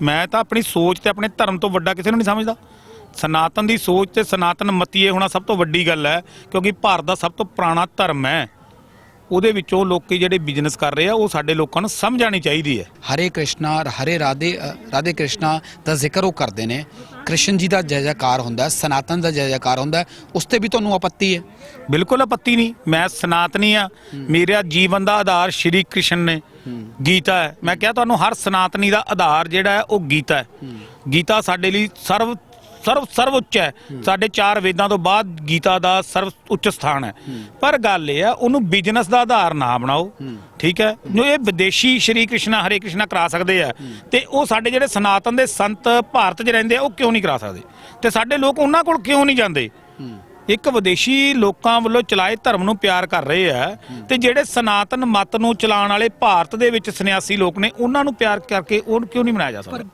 ਮੈਂ ਤਾਂ ਆਪਣੀ ਸੋਚ ਤੇ ਆਪਣੇ ਧਰਮ ਤੋਂ ਵੱਡਾ ਕਿਸੇ ਨੂੰ ਨਹੀਂ ਸਮਝਦਾ। ਸਨਾਤਨ ਦੀ ਸੋਚ ਤੇ ਸਨਾਤਨ ਮਤੀਏ ਹੋਣਾ ਸਭ ਤੋਂ ਵੱਡੀ ਗੱਲ ਹੈ, ਕਿਉਂਕਿ ਭਾਰਤ ਦਾ ਸਭ ਤੋਂ ਪੁਰਾਣਾ ਧਰਮ ਹੈ। ਉਹਦੇ ਵਿੱਚੋਂ ਲੋਕੀ ਜਿਹੜੇ ਬਿਜ਼ਨਸ ਕਰ ਰਹੇ ਆ ਉਹ ਸਾਡੇ ਲੋਕਾਂ ਨੂੰ ਸਮਝ ਆਣੀ ਚਾਹੀਦੀ ਹੈ। ਹਰੇ ਕ੍ਰਿਸ਼ਨਾ ਹਰੇ ਰਾਧੇ ਰਾਧੇ ਕ੍ਰਿਸ਼ਨਾ ਦਾ ਜ਼ਿਕਰ ਉਹ ਕਰਦੇ ਨੇ। ਕ੍ਰਿਸ਼ਨ ਜੀ ਦਾ ਜੈ ਜੈਕਾਰ ਹੁੰਦਾ ਸਨਾਤਨ ਦਾ ਜੈ ਜੈਕਾਰ ਹੁੰਦਾ ਉਸ ਤੇ ਵੀ ਤੁਹਾਨੂੰ ਆਪੱਤੀ ਹੈ। ਬਿਲਕੁਲ ਆਪੱਤੀ ਨਹੀਂ ਮੈਂ ਸਨਾਤਨੀ ਆ। ਮੇਰਾ ਜੀਵਨ ਦਾ ਆਧਾਰ ਸ਼੍ਰੀ ਕ੍ਰਿਸ਼ਨ ਨੇ ਗੀਤਾ ਹੈ। ਮੈਂ ਕਿਹਾ ਤੁਹਾਨੂੰ ਹਰ ਸਨਾਤਨੀ ਦਾ ਆਧਾਰ ਜਿਹੜਾ ਹੈ ਉਹ ਗੀਤਾ ਹੈ। ਗੀਤਾ ਸਾਡੇ ਲਈ ਸਰਵ ਸਰਵ ਸਰਵ ਉੱਚ ਹੈ। ਸਾਡੇ ਚਾਰ ਵੇਦਾਂ ਤੋਂ ਬਾਅਦ ਗੀਤਾ ਦਾ ਸਰਵ ਉੱਚ ਸਥਾਨ ਹੈ। ਪਰ ਗੱਲ ਇਹ ਆ ਉਹਨੂੰ ਬਿਜ਼ਨਸ ਦਾ ਆਧਾਰ ਨਾ ਬਣਾਓ। ਠੀਕ ਹੈ? ਜੋ ਇਹ ਵਿਦੇਸ਼ੀ ਸ਼੍ਰੀ ਕ੍ਰਿਸ਼ਨਾ ਹਰੇ ਕ੍ਰਿਸ਼ਨਾ ਕਰਾ ਸਕਦੇ ਆ। ਤੇ ਉਹ ਸਾਡੇ ਜਿਹੜੇ ਸਨਾਤਨ ਦੇ ਸੰਤ ਭਾਰਤ 'ਚ ਰਹਿੰਦੇ ਆ ਉਹ ਕਿਉਂ ਨਹੀਂ ਕਰਾ ਸਕਦੇ? ਤੇ ਸਾਡੇ ਲੋਕ ਉਹਨਾਂ ਕੋਲ ਕਿਉਂ ਨਹੀਂ ਜਾਂਦੇ? ਇੱਕ ਵਿਦੇਸ਼ੀ ਲੋਕਾਂ ਵੱਲੋਂ ਚਲਾਏ ਧਰਮ ਨੂੰ ਪਿਆਰ ਕਰ ਰਹੇ ਆ ਤੇ ਜਿਹੜੇ ਸਨਾਤਨ ਮਤ ਨੂੰ ਚਲਾਉਣ ਵਾਲੇ ਭਾਰਤ ਦੇ ਵਿੱਚ ਸੰਨਿਆਸੀ ਲੋਕ ਨੇ ਉਹਨਾਂ ਨੂੰ ਪਿਆਰ ਕਰਕੇ ਉਹ ਕਿਉਂ ਨਹੀਂ ਮਨਾਇਆ ਜਾ ਸਕਦਾ?